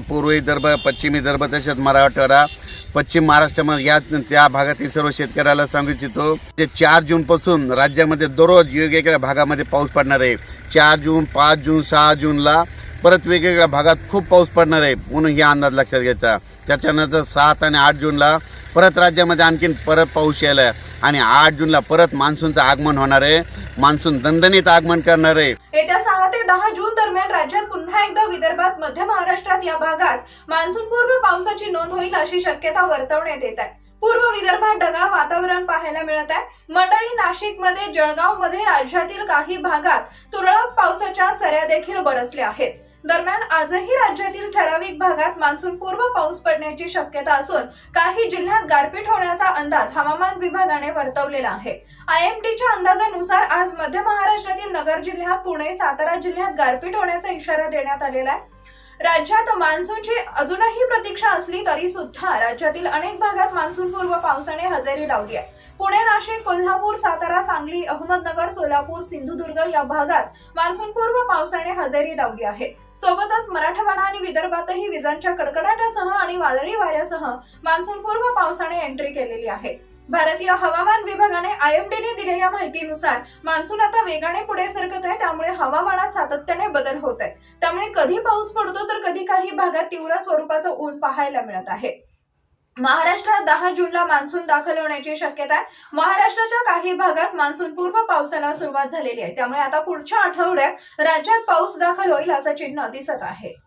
पूर्व विदर्भ पश्चिम विदर्भ तसेच मराठवाडा पश्चिम महाराष्ट्रामध्ये या त्या भागातील सर्व शेतकऱ्याला सांगू इच्छितो ते चार जूनपासून राज्यामध्ये दररोज वेगवेगळ्या भागामध्ये पाऊस पडणार आहे. चार जून पाच जून सहा जूनला परत वेगवेगळ्या भागात खूप पाऊस पडणार आहे म्हणून ही अंदाज लक्षात घ्यायचा. त्याच्यानंतर सात आणि आठ जूनला परत राज्यामध्ये आणखीन परत पाऊस यायला आहे. आणि आठ जूनला परत मान्सूनचं आगमन होणार आहे. मान्सून दणदणीत आगमन करणार आहे. येत्या सहा ते दहा जून दरम्यान राज्यात पुन्हा एकदा विदर्भात मध्य महाराष्ट्रात या भागात मान्सूनपूर्व पावसाची नोंद होईल अशी शक्यता वर्तवण्यात येत आहे. पूर्व विदर्भात ढगाळ वातावरण पाहायला मिळत आहे. मंडळी नाशिकमध्ये जळगावमध्ये राज्यातील काही भागात तुरळक पावसाच्या सऱ्या देखील बरसल्या आहेत. दरम्यान आजही राज्यातील ठराविक भागात मान्सून पूर्व पाऊस पडण्याची शक्यता असून काही जिल्ह्यात गारपीट होण्याचा अंदाज हवामान विभागाने वर्तवलेला आहे. आयएमडीच्या अंदाजानुसार आज मध्य महाराष्ट्रातील नगर जिल्ह्यात पुणे सातारा जिल्ह्यात गारपीट होण्याचा इशारा देण्यात आलेला आहे. राज्यात मान्सूनची अजूनही प्रतीक्षा असली तरी सुद्धा राज्यातील अनेक भागात मान्सूनपूर्व पावसाने हजेरी लावली आहे. पुणे नाशिक कोल्हापूर सातारा सांगली अहमदनगर सोलापूर सिंधुदुर्ग या भागात मान्सूनपूर्व पावसाने हजेरी लावली आहे. सोबतच मराठवाडा आणि विदर्भातही विजांच्या कडकडाटासह आणि वादळी वाऱ्यासह मान्सूनपूर्व पावसाने एंट्री केलेली आहे. भारतीय हवामान विभागाने आयएमडीने दिलेल्या माहितीनुसार मान्सून आता वेगाने पुढे सरकत आहे त्यामुळे हवामानात सातत्याने बदल होत आहेत. त्यामुळे कधी पाऊस पडतो तर कधी काही भागात तीव्र स्वरूपाचं ऊन पाहायला मिळत आहे. महाराष्ट्रात दहा जूनला मान्सून दाखल होण्याची शक्यता आहे. महाराष्ट्राच्या काही भागात मान्सून पूर्व पावसाला सुरुवात झालेली आहे. त्यामुळे आता पुढच्या आठवड्यात राज्यात पाऊस दाखल होईल असं चिन्ह दिसत आहे.